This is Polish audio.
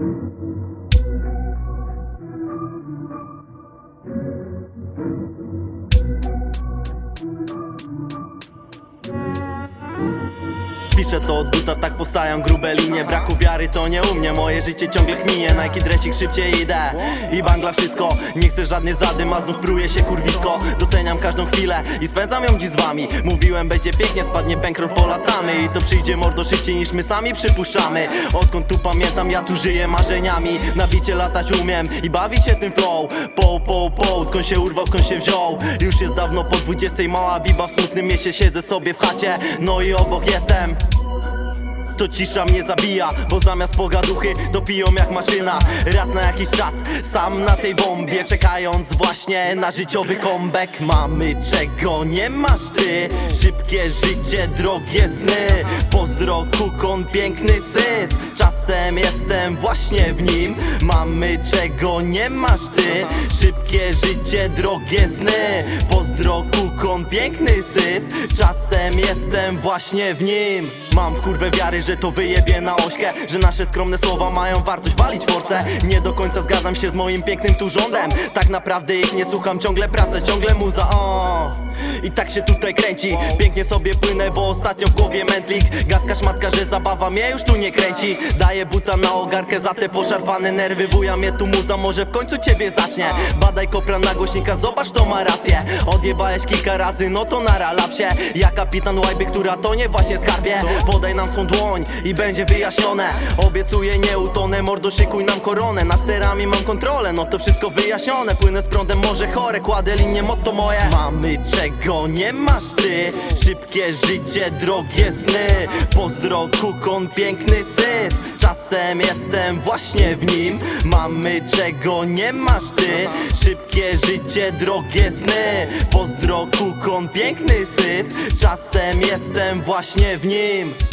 thank you Piszę to od buta, tak powstają grube linie. Braku wiary to nie u mnie, moje życie ciągle kminie. Nike dresik, szybciej idę i bangla wszystko. Nie chcę żadnej zadym, a znów pruje się kurwisko. Doceniam każdą chwilę i spędzam ją dziś z wami. Mówiłem będzie pięknie, spadnie bankroll polatamy I to przyjdzie mordo szybciej niż my sami przypuszczamy. Odkąd tu pamiętam, ja tu żyję marzeniami. Na bicie latać umiem i bawić się tym flow. Po, po, po, skąd się urwał, skąd się wziął? Już jest dawno po 20 mała biba W smutnym mieście. Siedzę sobie w chacie No i obok jestem to cisza mnie zabija Bo zamiast pogaduchy to piją jak maszyna. Raz na jakiś czas sam na tej bombie Czekając właśnie na życiowy comeback. Mamy czego nie masz ty. Szybkie życie, drogie sny. Pozdro kukon, piękny syf Czasem jestem właśnie w nim. Mamy czego nie masz ty. Szybkie życie, drogie sny. Pozdro kukon, piękny syf. Czasem jestem właśnie w nim. Mam w kurwę wiary, że to wyjebie na ośkę. Że nasze skromne słowa mają wartość walić force. Nie do końca zgadzam się z moim pięknym tu rządem. Tak naprawdę ich nie słucham, ciągle pracę, ciągle muza. I tak się tutaj kręci. Pięknie sobie płynę, bo ostatnio w głowie mętlik. Gadka szmatka, że zabawa mnie już tu nie kręci. Daję buta na ogarkę za te poszarpane nerwy. Wuja mnie tu muza, może w końcu ciebie zacznie Badaj kopra na głośnika, zobacz to ma rację. Odjebałeś kilka razy, no to nara lapsie Ja kapitan łajby, która to nie właśnie skarbie. Podaj nam swą dłoń i będzie wyjaśnione. Obiecuję nie utonę, mordo szykuj nam koronę. Na sterami mam kontrolę, no to wszystko wyjaśnione. Płynę z prądem, może chore, kładę linię motto moje. Mamy czego nie masz ty. Szybkie życie, drogie sny. Pozdro kukon, piękny syf. Czasem jestem właśnie w nim. Mamy czego nie masz ty. Szybkie życie, drogie sny. Pozdro kukon, piękny syf. Czasem jestem właśnie w nim